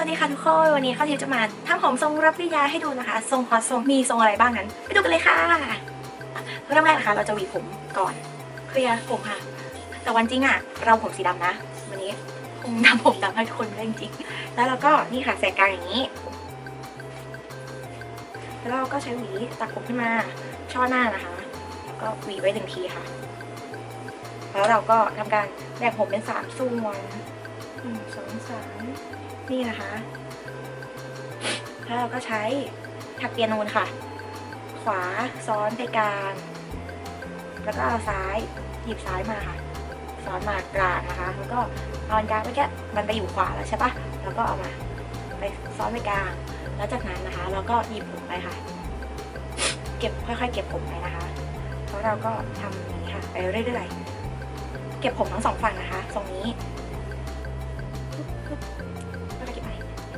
วัสดีค่ะทุกคนวันนี้ข้าวทิพย์จะมาทำผมทรงรับปริญญาให้ดูนะคะ ทรงฮอตทรงมีทรงอะไรบ้างนั้น ไปดูกันเลยค่ะเริ่มแรกนะคะ เราจะหวีผมก่อนเคลียร์ผมค่ะ แต่วันจริงอะเราผมสีดำนะ วันนี้คงทำผมดำให้ทุกคนได้จริงแล้วเราก็นี่ค่ะแสกกลางอย่างนี้ แล้วเราก็ใช้หวีตัดผมขึ้นมาช่อหน้านะคะ แล้วก็หวีไว้หนึ่งทีค่ะ แล้วเราก็ทำการแบ่งผมเป็นสามส่วน หนึ่งสองสามนี่นะคะแล้วเราก็ใช้ถักเปียโนนค่ะ ขวาซ้อนไปกลางแล้วก็เอาซ้ายหยิบซ้ายมาค่ะซ้อนมากลางนะคะ แล้วก็เอาอันกลางเมื่อกี้มันไปอยู่ขวาแล้วใช่ปะแล้วก็เอามาไปซ้อนไปกลาง แล้วจากนั้นนะคะ เราก็หยิบผมไปค่ะ เก็บค่อยๆ เก็บผมไปนะคะแล้วเราก็ทำอย่างนี้ค่ะ ไปเรื่อยๆเก็บผมทั้งสองฝั่งนะคะ ตรงนี้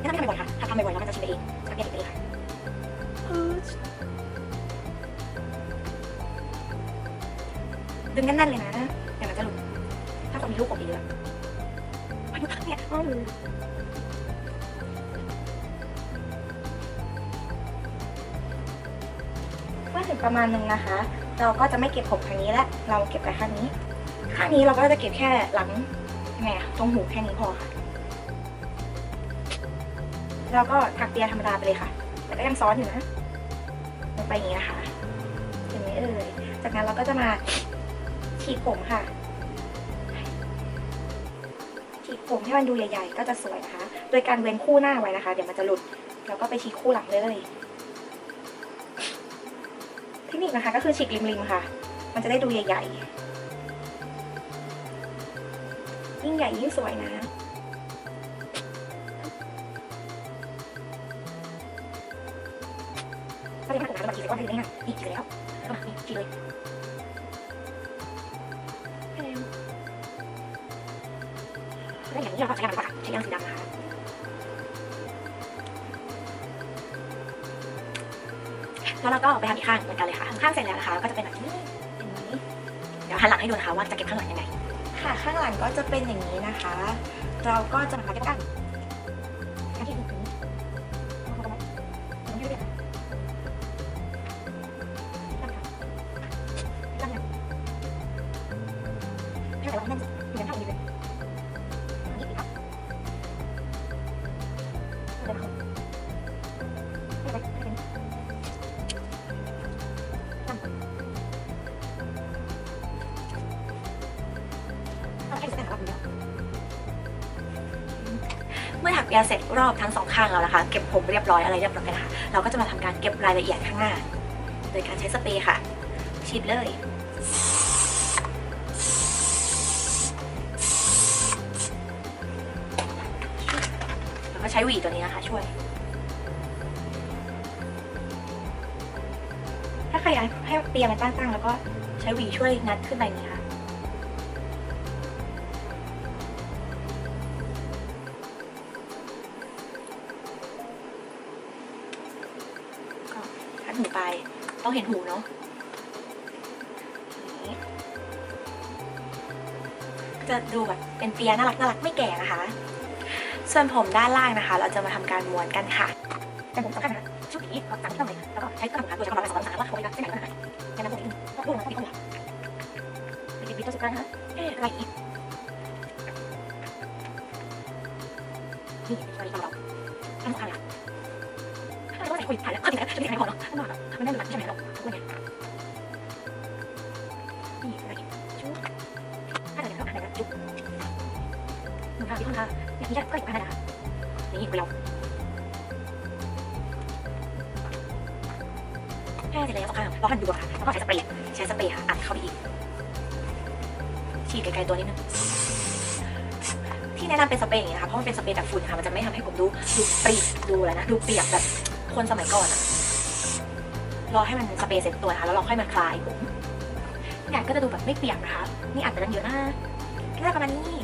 ก็บไปไม่ทำบ่อยๆค่ะถ้าทำบ่อยๆแล้วมันจะชินไปเองสังเกตไปเลยค่ะดึงแน่นๆเลยนะอย่างนั้นจะหลุดถ้าคนมีลูกผมเยอะอายุเนี่ยอ้าวเมื่อถึงประมาณหนึ่งนะคะ เราก็จะไม่เก็บผมทางนี้แล้วเราเก็บแต่ข้างนี้ ข้างนี้เราก็จะเก็บแค่หลังยังไงอะตรงหูแค่นี้พอค่ะ แล้วก็ถักเปียธรรมดาไปเลยค่ะ แต่ก็ยังซ้อนอยู่นะลงไปอย่างนี้นะคะเห็นไหมเอ่ยจากนั้นเราก็จะมาฉีกผมค่ะฉีกผมให้มันดูใหญ่ๆ ก็จะสวยนะคะ โดยการเว้นคู่หน้าไว้นะคะ เดี๋ยวมันจะหลุด แล้วก็ไปฉีกคู่หลังเลยเทคนิคนะคะก็คือฉีกริมๆค่ะ มันจะได้ดูใหญ่ๆยิ่งใหญ่ยิ่งสวยนะ ก็เลยมาถึงร้านแบบกี่สิบก้อนได้เลยนะนี่กี่แล้วก็มานี่กี่เลยแล้วอย่างนี้เราก็ใช้งานปากใช้ยางสีดำนะคะแล้วเราก็ไปทำอีกข้างเหมือนกันเลยค่ะข้างเสร็จแล้วนะคะก็จะเป็นแบบนี้เป็นแบบนี้เดี๋ยวหันหลังให้ดูนะคะว่าจะเก็บข้างหลังยังไงค่ะข้างหลังก็จะเป็นอย่างนี้นะคะ เราก็จะมาเก็บกัน เอถักเปียเสร็จรอบทั้งสองข้างแล้วนะคะ เก็บผมเรียบร้อยอะไรเรียบร้อยนะคะเราก็จะมาทำการเก็บรายละเอียดข้างหน้า โดยการใช้สเปรย์ค่ะ ฉีดเลยแล้วก็ใช้หวีตัวนี้นะคะช่วย ถ้าใครอยากให้เตียงมันตั้งๆแล้วก็ใช้หวีช่วยงัดขึ้นไปอย่างนี้ค่ะ ดหูไป ต้องเห็นหูเนาะจะดูแบบเป็นเปียน่ารักน่ารักไม่แก่นะคะ ส่วนผมด้านล่างนะคะ เราจะมาทำการม้วนกันค่ะแต่ผมสำคัญนะชุดนี้เราสั่งที่ต้องเลยแล้วก็ใช้เครื่องทำงานโดยเฉพาะเราไปสอนสารว่าเขาไปรับเส้นไหนมาไหนแค่นั้นเองต้องรู้นะต้องมีข้อมูลเป็นวิธีตัวสุดท้ายนะเอ๊ะอะไรอีกนี่อะไรของเราทำสำคัญอะถ้าเราใส่คุยถ่ายแล้วถ่ายแล้วจะมีใครพอเนาะต้องมาแบบมันได้แบบใช่ไหมเราทุกคนเนี่ยนี่อะไรอีกชุดถ้าเกิดเราถ่ายแบบจุ๊บมือค่ะที่ข้างค่ะอย่างนี้ก็อีกอันนะคะนี่ไปเราแค่เสร็จแล้วสองข้างรอให้มันดูก่อนค่ะแล้วก็ใช้สเปรย์ใช้สเปรย์ค่ะอัดเข้าไปอีกฉีดไกลๆตัวนิดนึงที่แนะนำเป็นสเปรย์อย่างนี้นะคะเพราะมันเป็นสเปรย์แบบฝุ่นค่ะมันจะไม่ทำให้ผมดูดูปรีดูอะไรนะดูเปียกแบบ คนสมัยก่อนอะรอให้มันสเปรย์เสร็จตัวนะคะแล้วรอให้มันคลายงานี่ยก็จะดูแบบไม่เปียกนะคะ นี่อัดไปตั้งเยอะนะแค่ประมาณนี้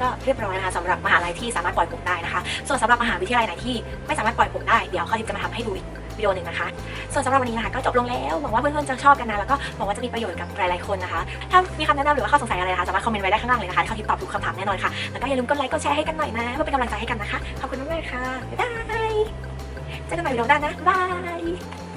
ก็เรียบร้อยนะคะสำหรับมหาลัยที่สามารถปล่อยผมได้นะคะ ส่วนสำหรับมหาวิทยาลัยไหนที่ไม่สามารถปล่อยผมได้ เดี๋ยวเขาจะมาทำให้ดูอีก วิดีโอหนึ่งนะคะ ส่วนสำหรับวันนี้นะคะก็จบลงแล้วหวังว่าเพื่อนๆจะชอบกันนะ แล้วก็หวังว่าจะมีประโยชน์กับหลายๆคนนะคะ ถ้ามีคำแนะนำหรือว่าข้อสงสัยอะไรนะคะสามารถคอมเมนต์ไว้ได้ข้างล่างเลยนะคะเขาทิปตอบทุกคำถามแน่นอนค่ะ แล้วก็อย่าลืมกดไลค์กดแชร์ให้กันหน่อยนะเพื่อเป็นกำลังใจให้กันนะคะ ขอบคุณมากๆค่ะบ๊ายบายเจอกันใหม่วิดีโอหน้านะบ๊ายบาย